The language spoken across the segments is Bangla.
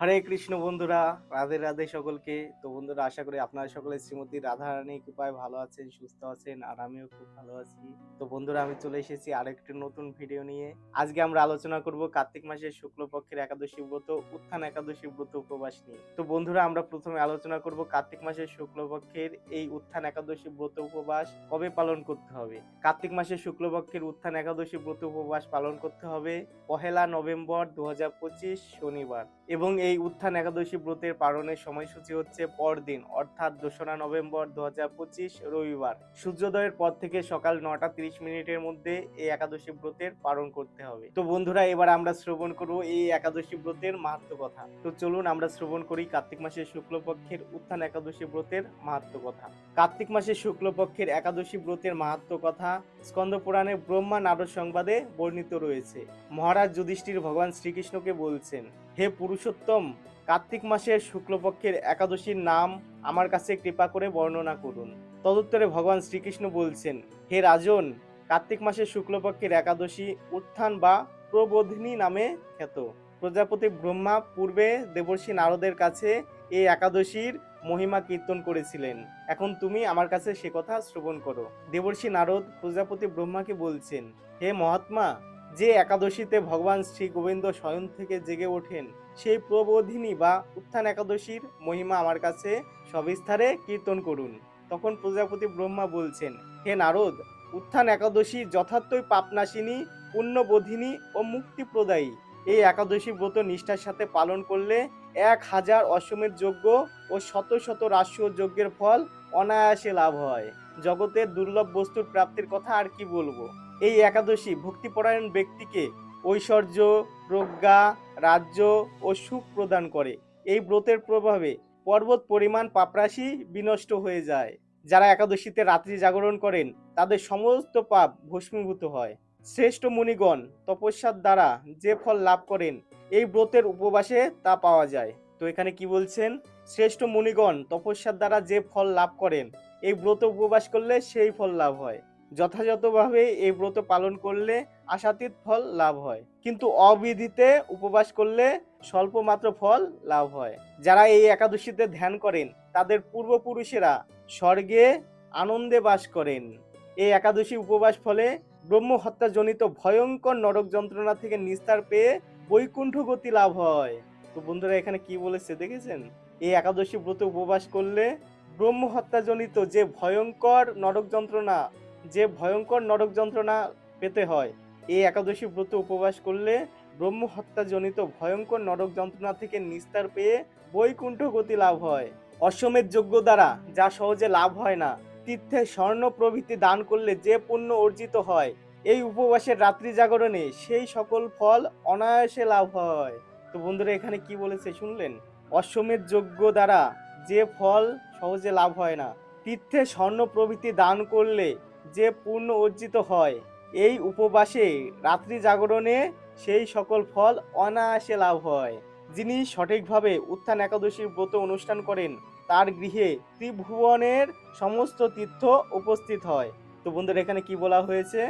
হরে কৃষ্ণ বন্ধুরা, রাধে রাধে সকলকে। তো বন্ধুরা, আশা করি আপনারা সকলে শ্রীমতী রাধারানী কৃপায় ভালো আছেন, সুস্থ আছেন, আর আমিও খুব ভালো আছি। তো বন্ধুরা, আমি চলে এসেছি আরেকটি নতুন ভিডিও নিয়ে। আজকে আমরা আলোচনা করব কার্তিক মাসের শুক্লপক্ষের একাদশী ব্রত, উত্থান একাদশী ব্রত উপবাস নিয়ে। তো বন্ধুরা, আমরা প্রথমে আলোচনা করব কার্তিক মাসের শুক্লপক্ষের এই উত্থান একাদশী ব্রত উপবাস কবে পালন করতে হবে। কার্তিক মাসের শুক্লপক্ষের উত্থান একাদশী ব্রত উপবাস পালন করতে হবে পহেলা নভেম্বর দু হাজার পঁচিশ শনিবার। এবং এই উত্থান একাদশী ব্রতের পালনের সময়সূচি হচ্ছে পরদিন, অর্থাৎ দোসরা নভেম্বর দু হাজার পঁচিশ রবিবার। সূর্যোদয়ের পর থেকে সকাল নটা তিরিশ মিনিটের মধ্যে এই একাদশী ব্রতের পালন করতে হবে। তো বন্ধুরা, এবার আমরা শ্রবণ করব এই একাদশী ব্রতের মাহাত্ম কথা। তো চলুন আমরা শ্রবণ করি কার্তিক মাসের শুক্লপক্ষের উত্থান একাদশী ব্রতের মাহাত্ম কথা। কার্তিক মাসের শুক্লপক্ষের একাদশী ব্রতের মাহাত্ম কথা স্কন্দ পুরাণে ব্রহ্মা নারদ সংবাদে বর্ণিত রয়েছে। মহারাজ যুধিষ্ঠির ভগবান শ্রীকৃষ্ণকে বলছেন হে পুরুষোত্তম, কার্তিক মাসের শুক্লপক্ষের একাদশীর নাম আমার কাছে কৃপা করে বর্ণনা করুন। তদুত্তরে ভগবান শ্রীকৃষ্ণ বলছেন, হে রাজন, কার্তিক মাসের শুক্লপক্ষের একাদশী উত্থান বা প্রবোধিনী নামে খ্যাত। প্রজাপতি ব্রহ্মা পূর্বে দেবর্ষী নারদের কাছে এই একাদশীর মহিমা কীর্তন করেছিলেন। এখন তুমি আমার কাছে সে কথা শ্রবণ করো। দেবর্ষী নারদ প্রজাপতি ব্রহ্মাকে বলছেন, হে মহাত্মা যে একাদশীতে ভগবান শ্রী গোবিন্দ স্বয়ং থেকে জেগে ওঠেন, সেই প্রবোধিনী বা উত্থান একাদশীর মহিমা আমার কাছে সবিস্তারে কীর্তন করুন। তখন প্রজাপতি ব্রহ্মা বলছেন, হে নারদ, উত্থান একাদশী যথার্থই পাপনাশিনী, পুণ্যবোধিনী ও মুক্তিপ্রদায়ী। এই একাদশী ব্রত নিষ্ঠার সাথে পালন করলে এক হাজার অশ্বমেধ যজ্ঞ ও শত শত রাষ্ট্র যজ্ঞের ফল অনায়াসে লাভ হয়। জগতের দুর্লভ বস্তুর প্রাপ্তির কথা আর কি বলব? এই একাদশী ভক্তিপরায়ণ ব্যক্তিকে ঐশ্বর্য, প্রজ্ঞা, রাজ্য ও সুখ প্রদান করে। এই ব্রতের প্রভাবে পর্বত পরিমাণ পাপরাশি বিনষ্ট হয়ে যায়। যারা একাদশীতে রাত্রি জাগরণ করেন, তাদের সমস্ত পাপ ভস্মীভূত হয়। শ্রেষ্ঠ মুনিগণ, তপস্যার দ্বারা যে ফল লাভ করেন, এই ব্রতের উপবাসে তা পাওয়া যায়। তো এখানে কি বলছেন? শ্রেষ্ঠ মুনিগণ, তপস্যার দ্বারা যে ফল লাভ করেন, এই ব্রত উপবাস করলে সেই ফল লাভ হয়। যথাযথভাবে এই ব্রত পালন করলে আশাতীত ফল লাভ হয়। কিন্তু অবিধিতে উপবাস করলে স্বল্প মাত্র ফল লাভ হয়। যারা এই একাদশীতে ধ্যান করেন, তাদের পূর্বপুরুষেরা স্বর্গে আনন্দে বাস করেন। এই একাদশী উপবাস ফলে ব্রহ্ম হত্যাজনিত ভয়ঙ্কর নরক যন্ত্রণা থেকে নিস্তার পেয়ে বৈকুণ্ঠ গতি লাভ হয়। তো বন্ধুরা, এখানে কি বলেছে দেখেছেন? এই একাদশী ব্রত উপবাস করলে ব্রহ্ম হত্যাজনিত যে ভয়ঙ্কর নরক যন্ত্রণা যে ভয়ঙ্কর নরক যন্ত্রণা পেতে হয়। এই একাদশী ব্রত উপবাস করলে ব্রহ্ম হত্যাজনিত ভয়ঙ্কর নরক যন্ত্রণা থেকে নিস্তার পেয়ে বৈকুণ্ঠ গতি লাভ হয়। অশ্বমেধ যজ্ঞ দ্বারা যা সহজে লাভ হয় না, তীর্থে স্বর্ণ প্রভৃতি দান করলে যে পুণ্য অর্জিত হয়, এই উপবাসের রাত্রি জাগরণে সেই সকল ফল অনায়াসে লাভ হয়। তো বন্ধুরা, এখানে কি বলেছে শুনলেন? অশ্বমেধ যজ্ঞ দ্বারা যে ফল সহজে লাভ হয় না, তীর্থে স্বর্ণ প্রভৃতি দান করলে যে পূর্ণ অর্জিত হয়, এই উপবাসে রাত্রি জাগরণে সেই সকল ফল অনায়াসে লাভ হয়। যিনি সঠিকভাবে উত্থান একাদশীর ব্রত অনুষ্ঠান করেন, তার গৃহে ত্রিভুবনের সমস্ত তীর্থ উপস্থিত হয়। তো বন্ধুরা, এখানে কি বলা হয়েছে?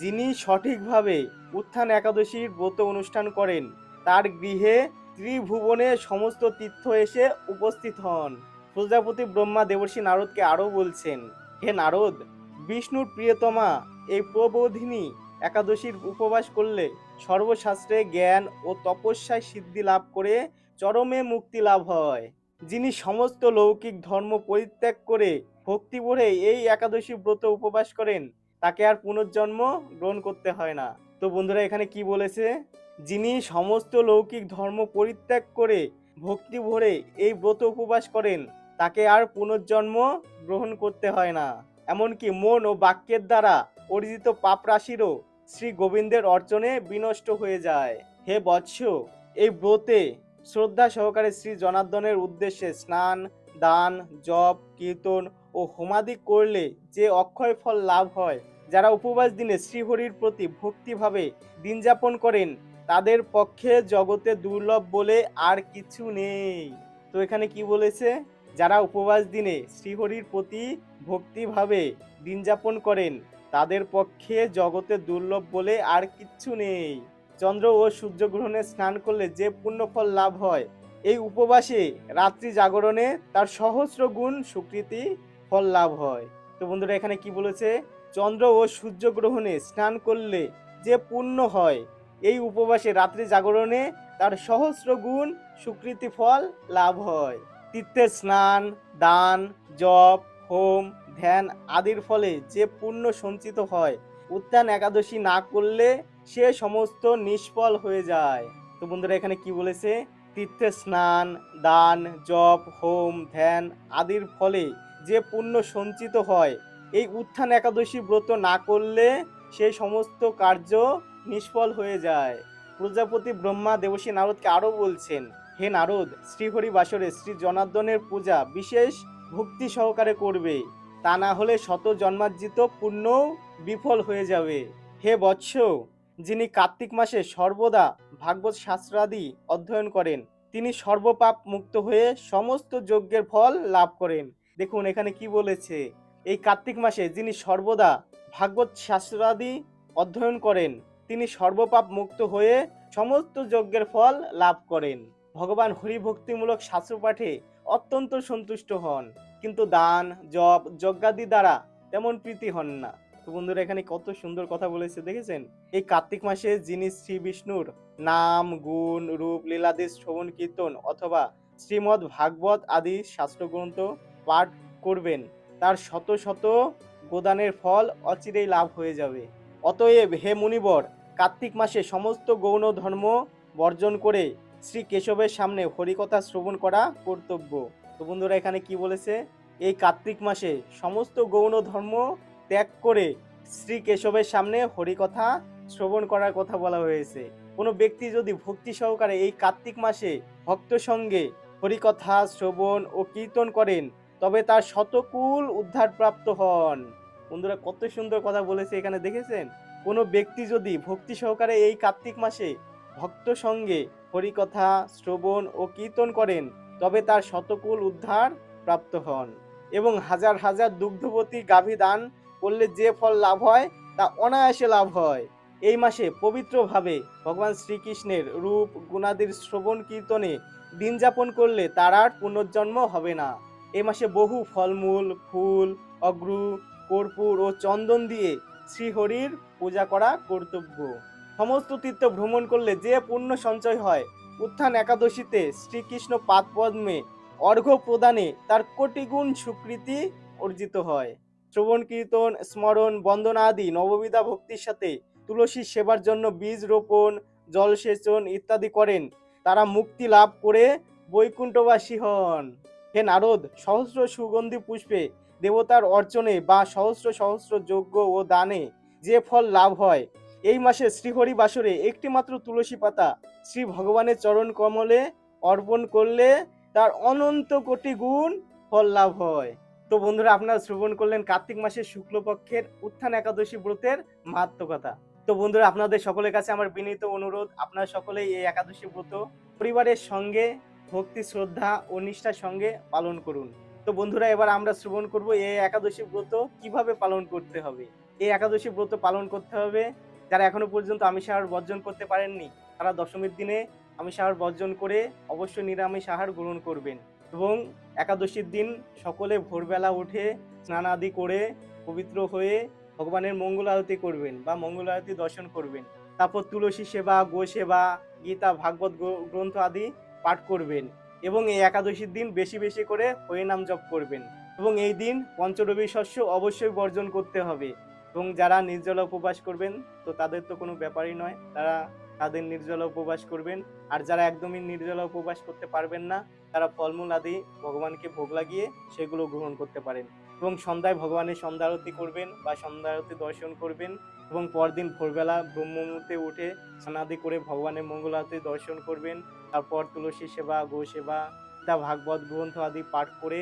যিনি সঠিকভাবে উত্থান একাদশীর ব্রত অনুষ্ঠান করেন, তার গৃহে ত্রিভুবনে সমস্ত তীর্থ এসে উপস্থিত হন। প্রজাপতি ব্রহ্মা দেবর্ষী নারদকে আরও বলছেন, হে নারদ বিষ্ণুর প্রিয়তমা, এই প্রবোধিনী একাদশীর উপবাস করলে সর্বশাস্ত্রে জ্ঞান ও তপস্যায় সিদ্ধি লাভ করে চরমে মুক্তি লাভ হয়। যিনি সমস্ত লৌকিক ধর্ম পরিত্যাগ করে ভক্তি ভরে এই একাদশী ব্রত উপবাস করেন, তাকে আর পুনর্জন্ম গ্রহণ করতে হয় না। তো বন্ধুরা, এখানে কি বলেছে? যিনি সমস্ত লৌকিক ধর্ম পরিত্যাগ করে ভক্তি ভরে এই ব্রত উপবাস করেন, তাকে আর পুনর্জন্ম গ্রহণ করতে হয় না। এমনকি মন ও বাক্যের দ্বারা অর্জিত পাপ রাশিরও শ্রী গোবিন্দের অর্চনে বিনষ্ট হয়ে যায়। হে বৎস, এই ব্রতে শ্রদ্ধা সহকারে শ্রী জনার্দনের উদ্দেশ্যে স্নান, দান, জপ, কীর্তন ও হোমাদি করলে যে অক্ষয় ফল লাভ হয়, যারা উপবাস দিনে শ্রীহরির প্রতি ভক্তিভাবে দিন যাপন করেন, তাদের পক্ষে জগতে দুর্লভ বলে আর কিছু নেই। তো এখানে কি বলেছে? যারা উপবাস দিনে শ্রীহরির প্রতি ভক্তিভাবে দিন যাপন করেন, তাদের পক্ষে জগতে দুর্লভ বলে আর কিচ্ছু নেই। চন্দ্র ও সূর্যগ্রহণে স্নান করলে যে পুণ্যফল লাভ হয়, এই উপবাসে রাত্রি জাগরণে তার সহস্র গুণ স্বীকৃতি ফল লাভ হয়। তো বন্ধুরা, এখানে কি বলেছে? চন্দ্র ও সূর্যগ্রহণে স্নান করলে যে পুণ্য হয়, এই উপবাসে রাত্রি জাগরণে তার সহস্র গুণ স্বীকৃতি ফল লাভ হয়। তীর্থের স্নান, দান, জপ, হোম, ধ্যান আদির ফলে যে পুণ্য সঞ্চিত হয়, উত্থান একাদশী না করলে সে সমস্ত নিষ্ফল হয়ে যায়। তো বন্ধুরা, এখানে কি বলেছে? তীর্থে স্নান, দান, জপ, হোম, ধ্যান আদির ফলে যে পুণ্য সঞ্চিত হয়, এই উত্থান একাদশী ব্রত না করলে সেই সমস্ত কার্য নিষ্ফল হয়ে যায়। প্রজাপতি ব্রহ্মা দেবশ্রী নারদকে আরও বলছেন হে নারদ শ্রীহরি বাসরে শ্রী জনার্দনের পূজা বিশেষ ভক্তি সহকারে করবে। তা না হলে শত জন্মার্জিত পুণ্য বিফল হয়ে যাবে। হে বৎস, যিনি কার্তিক মাসে সর্বদা ভাগবত শাস্ত্রাদি অধ্যয়ন করেন, তিনি সর্বপাপ মুক্ত হয়ে সমস্ত যজ্ঞের ফল লাভ করেন। দেখুন এখানে কি বলেছে, এই কার্তিক মাসে যিনি সর্বদা ভাগবত শাস্ত্রাদি অধ্যয়ন করেন, তিনি সর্বপাপ মুক্ত হয়ে সমস্ত যজ্ঞের ফল লাভ করেন। ভগবান হরিভক্তিমূলক শাস্ত্র পাঠে অত্যন্ত সন্তুষ্ট হন। কিন্তু দান, জপ, যজ্ঞাদি দ্বারা তেমন প্রীতি হন না। তো বন্ধুরা, এখানে কত সুন্দর কথা বলেছে, দেখেছেন? এই কার্তিক মাসে যিনি শ্রী বিষ্ণুর নাম, গুণ, রূপ, লীলাদি শ্রবণ, কীর্তন অথবা শ্রীমৎ ভাগবত আদি শাস্ত্রগ্রন্থ পাঠ করবেন, তার শত শত গোদানের ফল অচিরেই লাভ হয়ে যাবে। অতএব হে মুনিবর, কার্তিক মাসে সমস্ত গৌণ ধর্ম বর্জন করে শ্রী কেশবের সামনে হরিকথা শ্রবণ করা কর্তব্য। তো বন্ধুরা, এখানে কি বলেছে? এই কার্তিক মাসে সমস্ত গৌণ ধর্ম ত্যাগ করে শ্রী কেশবের সামনে হরিকথা শ্রবণ করার কথা বলা হয়েছে। কোনো ব্যক্তি যদি ভক্তি সহকারে এই কার্তিক মাসে ভক্ত সঙ্গে হরিকথা শ্রবণ ও কীর্তন করেন, তবে তার শতকুল উদ্ধার প্রাপ্ত হন। বন্ধুরা, কত সুন্দর কথা বলেছে এখানে, দেখেছেন? কোনো ব্যক্তি যদি ভক্তি সহকারে এই কার্তিক মাসে ভক্ত সঙ্গে হরিকথা, শ্রবণ ও কীর্তন করেন, তবে তার শতকুল উদ্ধার প্রাপ্ত হন এবং হাজার হাজার দুগ্ধবতী গাভী দান করলে যে ফল লাভ হয়, তা অনায়াসে লাভ হয়। এই মাসে পবিত্রভাবে ভগবান শ্রীকৃষ্ণের রূপ, গুণাদির শ্রবণ কীর্তনে দিন যাপন করলে তার আর পুনর্জন্ম হবে না। এ মাসে বহু ফলমূল, ফুল, অগ্রু, কর্পূর ও চন্দন দিয়ে শ্রীহরির পূজা করা কর্তব্য। সমস্ত তীর্থ ভ্রমণ করলে যে পুণ্য সঞ্চয় হয়, উত্থান একাদশীতে শ্রীকৃষ্ণ পাদপদ্মে অর্ঘ্য প্রদানে তার কোটিগুণ স্বীকৃতি অর্জিত হয়। শ্রবণ, কীর্তন, স্মরণ, বন্দনা আদি নববিধা ভক্তির সাথে তুলসী সেবার জন্য বীজ রোপণ জলসেচন ইত্যাদি করেন। তারা মুক্তি লাভ করে বৈকুণ্ঠবাসী হন। হে নারদ, সহস্র সুগন্ধি পুষ্পে দেবতার অর্চনে বা সহস্র সহস্র যজ্ঞ ও দানে যে ফল লাভ হয় এই মাসে শ্রীহরি বাসরে একটি মাত্র তুলসী পাতা শ্রী ভগবানের চরণ কমলে অর্পণ করলে তার অনন্ত কোটি গুণ ফল লাভ হয়। তো বন্ধুরা, আপনারা শ্রবণ করলেন কার্তিক মাসের শুক্লপক্ষের উত্থান একাদশী ব্রতের মাহাত্মকতা তো বন্ধুরা, আপনাদের সকলের কাছে আমার বিনীত অনুরোধ, আপনারা সকলেই এই একাদশী ব্রত পরিবারের সঙ্গে, ভক্তি, শ্রদ্ধা ও নিষ্ঠার সঙ্গে পালন করুন। তো বন্ধুরা, এবার আমরা শ্রবণ করব এই একাদশী ব্রত কীভাবে পালন করতে হবে? এই একাদশী ব্রত পালন করতে হবে যারা এখনও পর্যন্ত আমিষ আহার বর্জন করতে পারেননি, তারা দশমীর দিনে আমিষ আহার বর্জন করে অবশ্যই নিরামিষ আহার গ্রহণ করবেন এবং একাদশীর দিন সকলে ভোরবেলা উঠে স্নান আদি করে পবিত্র হয়ে ভগবানের মঙ্গল আরতি করবেন বা মঙ্গল আরতি দর্শন করবেন। তারপর তুলসী সেবা গো সেবা, গীতা, ভাগবত গ্রন্থ আদি পাঠ করবেন এবং এই একাদশীর দিন বেশি বেশি করে হরিনাম জপ করবেন এবং এই দিন পঞ্চরবি শস্য অবশ্যই বর্জন করতে হবে। এবং যারা নির্জলা উপবাস করবেন, তো তাদের তো কোনো ব্যাপারই নয়। তারা তাদের নির্জলা উপবাস করবেন। আর যারা একদমই নির্জলা উপবাস করতে পারবেন না, তারা ফলমূল আদি ভগবানকে ভোগ লাগিয়ে সেগুলো গ্রহণ করতে পারেন। এবং সন্ধ্যায় ভগবানের সন্ধ্যা আরতি করবেন বা সন্ধ্যা আরতি দর্শন করবেন এবং পরদিন ভোরবেলা ব্রহ্ম মুহূর্তে উঠে স্নানাদি করে ভগবানের মঙ্গল আরতি দর্শন করবেন। তারপর তুলসী সেবা, গো সেবা, তা ভাগবত গ্রন্থ আদি পাঠ করে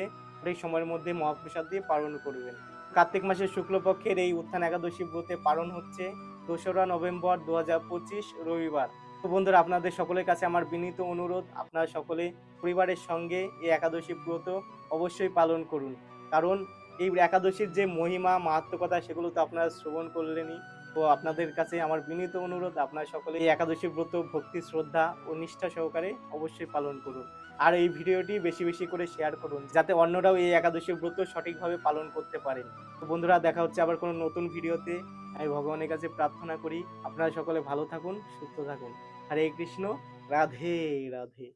এই সময়ের মধ্যে মহাপ্রসাদ দিয়ে পালন করবেন। কার্তিক মাসের শুক্লপক্ষের এই উত্থান একাদশী ব্রতে পালন হচ্ছে দোসরা নভেম্বর দু হাজার পঁচিশ রবিবার। তো বন্ধুরা, আপনাদের সকলের কাছে আমার বিনীত অনুরোধ, আপনারা সকলে পরিবারের সঙ্গে এই একাদশী ব্রত অবশ্যই পালন করুন। কারণ এই একাদশীর যে মহিমা মাহাত্মকতা সেগুলো তো আপনারা শ্রবণ করলেনই। তো আপনাদের কাছে আমার বিনীত অনুরোধ, আপনার সকলে এই একাদশী ব্রত, ভক্তি, শ্রদ্ধা ও নিষ্ঠা সহকারে অবশ্যই পালন করুন। আর এই ভিডিওটি বেশি বেশি করে শেয়ার করুন, যাতে অন্যরাও এই একাদশী ব্রত সঠিকভাবে পালন করতে পারেন। তো বন্ধুরা, দেখা হচ্ছে আবার কোনো নতুন ভিডিওতে। আমি ভগবানের কাছে প্রার্থনা করি, আপনারা সকলে ভালো থাকুন, সুস্থ থাকুন। হরে কৃষ্ণ, রাধে রাধে।